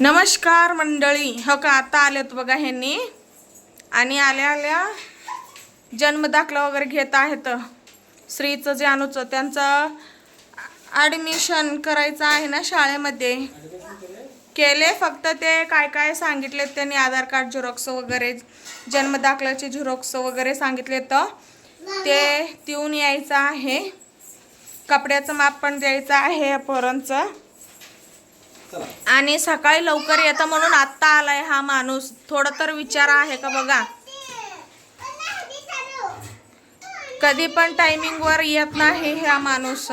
नमस्कार मंडळी. हो का आता आलेत बघा ह्यांनी. आणि आल्या आल्या जन्मदाखला वगैरे घेत आहेत. श्रीचं जानूचं त्यांचं ॲडमिशन करायचं आहे ना शाळेमध्ये. केले फक्त ते काय काय सांगितले त्यांनी आधार कार्ड झेरॉक्स वगैरे जन्मदाखल्याचे झेरॉक्स वगैरे सांगितले तर ते देऊन यायचं आहे. कपड्याचं माप पण द्यायचं आहे या पोरांचं. आणि सकाळी लवकर येतं म्हणून आत्ता आलाय हा माणूस. थोडं तर विचार आहे का बघा? कधी पण टायमिंग वर येत नाही हा माणूस.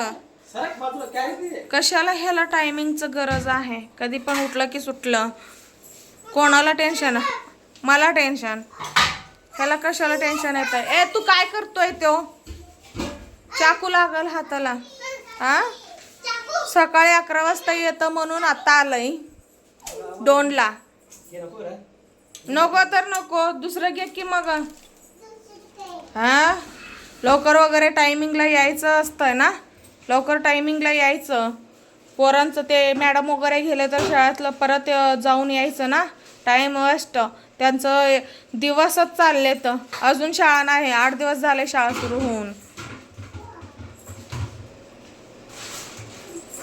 कशाला ह्याला टायमिंगचं गरज आहे? कधी पण उठलं की सुटलं. कोणाला टेन्शन मला टेन्शन ह्याला कशाला टेन्शन येतं ए तू काय करतोय तो? चाकू लागल हाताला. हा सकाळी अकरा वाजता येतं म्हणून आता आलंय. दोनला. नको तर नको दुसरं घे की मग. हा? लवकर वगैरे टायमिंगला यायचं असतं ना? लवकर टायमिंगला यायचं. पोरांचं ते मॅडम वगैरे गेले तर शाळेतलं परत जाऊन यायचं ना? टाईम वेस्ट त्यांचं दिवसच चालले तर अजून शाळा नाही. आठ दिवस झाले शाळा सुरू होऊन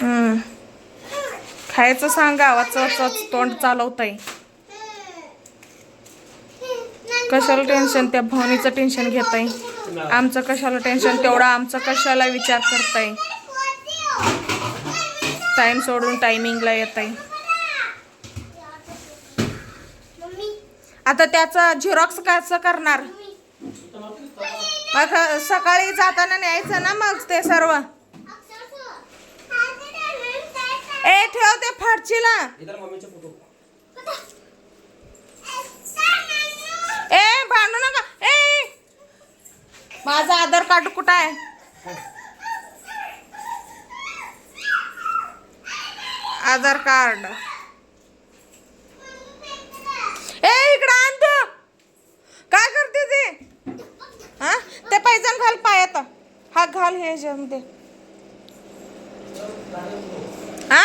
हम्म. खायचं सांगा वाच तोंड चालवताय. कशाला टेन्शन त्या भावनीचं टेन्शन घेताय. आमचं कशाला टेन्शन तेवढा आमचा कशाला विचार करताय? टाइम सोडून टायमिंगला येत आहे आता त्याचं झेरॉक्स कसं करणार? मग सकाळी जाताना न्यायचं ना मग ते सर्व? ए ठेव ते फाडशीला इधर मम्मीचे फोटो ए भांडू नका. ए माझं आधार कार्ड कुठं आहे? आधार कार्ड. ए इकडं आण तू. काय करते ते? हा? ते पैजण घाल पायात. हा घाल हे ह्याच्यामध्ये हा?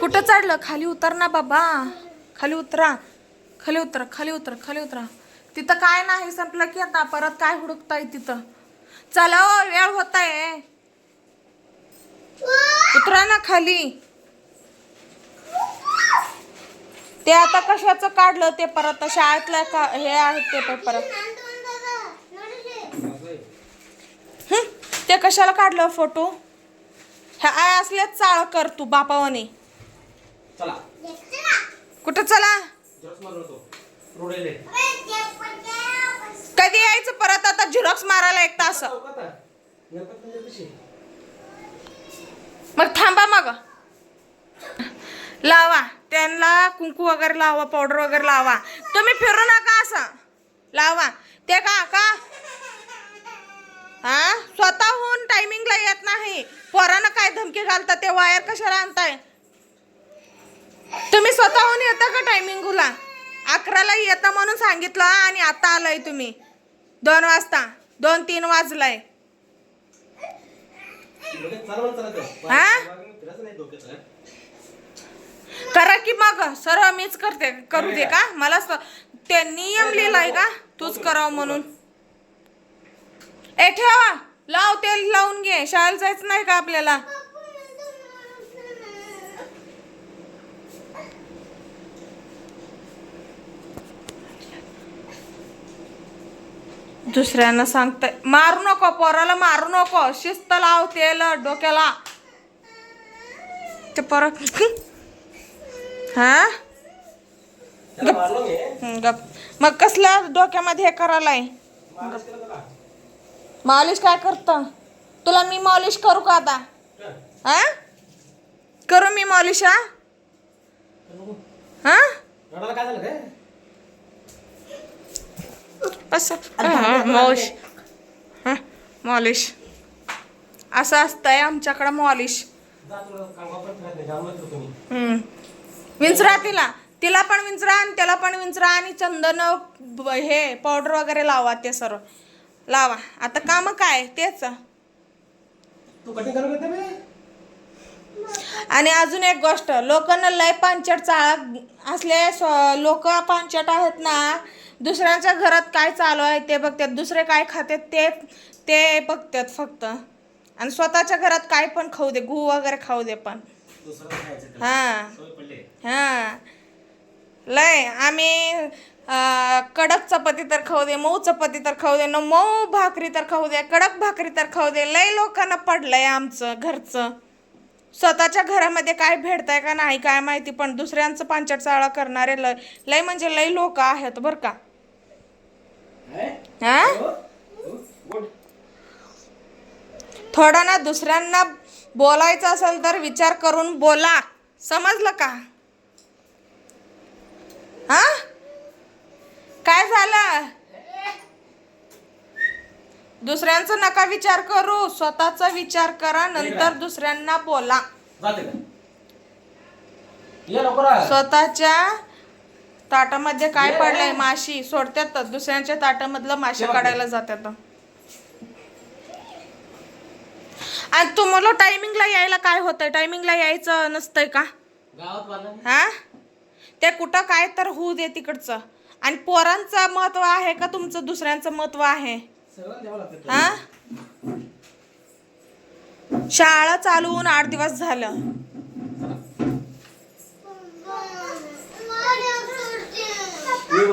कुठं चढलं? खाली उतर ना बाबा. खाली उतरा. खाली उतरा खाली उतरा खाली उतरा. तिथं काय नाही संपलं की आता. परत काय हुडकताय तिथं? चला वेळ होत आहे उतरा ना खाली. ते आता कशाचं काढलं ते परत? शाळेतलं का हे आहेत ते पेपर हं, ते कशाला काढलं? फोटो? ह्या आय असल्याच चाळ कर तू बापावाने. चला. कुठं चला? झेरॉक्स मारून होतो रोड आहे रे. कधी यायचं परत आता झिरॉक्स मारायला एक तास. चौकात आहे. गणपती? मग थांबा मग. लावा. त्यांना कुंकू वगैरे लावा पावडर वगैरे लावा. तुम्ही फिरू नका असं. लावा. ते का का? हा? स्वतःहून टायमिंगला येत नाही. पोरानं काय धमकी घालता ते वायर कशाला आणताय? तुम्ही स्वतःहून येता का टायमिंगला अकराला येतं म्हणून सांगितलं आणि आता आलंय तुम्ही. दोन वाजता दोन तीन वाजलाय. हा? करा की मग सरळ मीच करते करू दे का? मला ते नियम लिहिलाय का? तूच करावं म्हणून. ए ठेवा. लाव तेल लावून घे. शाळेला जायचं नाही का आपल्याला? दुसऱ्यांना सांगताय मारू नको पोराला मारू नको. शिस्त लाव तेल डोक्याला. ते परत हा. हं, गप. मग कसल्या डोक्यामध्ये हे त्याला त्याला. मालिश काय करत? तुला मी मॉलिश करू का आता? हा. करू मी मॉलिश हा. हा? मॉलिश. हा मॉलिश. असं असतंय आमच्याकडं मॉलिश. विंचरा तिला. तिला पण विंचरा आणि त्याला पण विंचरा आणि चंदन हे पावडर वगैरे लावा ते सर्व. लावा. आता काम काय? तेच. आणि अजून एक गोष्ट लोकांना लय पांचट चाळा असले लोक पांचट आहेत ना दुसऱ्यांच्या घरात काय चालू आहे ते बघतात दुसरे काय खातात ते ते बघतात फक्त. आणि स्वतःच्या घरात काय पण खाऊ दे गहू वगैरे खाऊ दे पण. हां. हां. लय आम्ही कडक चपाती तर खाऊ दे मऊ चपाती तर खाऊ दे न मऊ भाकरी तर खाऊ दे कडक भाकरी तर खाऊ दे लय लोकांना पडलंय आमचं घरचं. स्वतःच्या घरामध्ये काय भेटतंय का नाही काय माहिती पण दुसऱ्यांचं पांचट चाळा करणारे लय लय म्हणजे लय लोक आहेत बरं का. हा थोडं ना दुसऱ्यांना बोलायचं असेल तर विचार करून बोला. समजलं का? हा? काय झालं? दुसऱ्यांचं नका विचार करू. स्वतःचा विचार करा नंतर दुसऱ्यांना बोला. स्वतःच्या ताटामध्ये काय पडलंय माशी? सोडतात दुसऱ्यांच्या ताटामधलं माशी काढायला जातात आणि तुम्हाला टायमिंगला यायला काय होतंय? टायमिंगला यायचं नसतंय का? हा? ते कुठं काय तर होऊ दे तिकडचं. आणि पोरांचं महत्त्व आहे का तुमचं? दुसऱ्यांचं महत्त्व आहे? हा? शाळा चालू होऊन आठ दिवस झालं.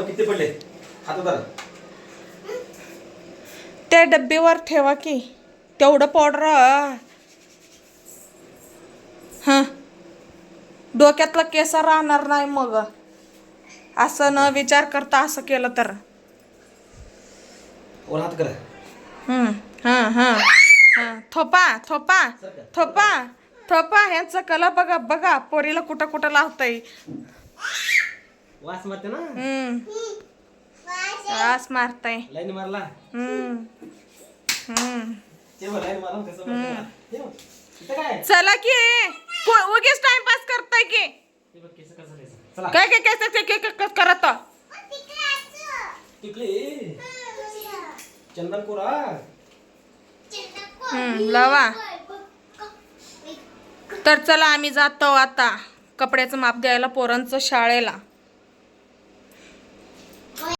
किती पडले. त्या डब्बीवर ठेवा की. तेवढं पावडर हां. डोक्यातला केसा राहणार नाही मग. असं न विचार करता असं केलं तर. हम्म, हां हां हां. थोपा थोपा थोपा थोपा. ह्यांचं कला बघा बघा. पोरीला कुठं कुठं लावतंय. वास मारते ना? हम्म. वास मारताय. लाईन मारला. हम्म हम्म. चला को- उगीच टाइमपास करताय की. हे केस कसं काय काय काय काय- काय काय- काय करत चंदन कोरा हम्म, लावा. तर चला आम्ही जातो आता कपड्याचं माप द्यायला पोरांचं शाळेला.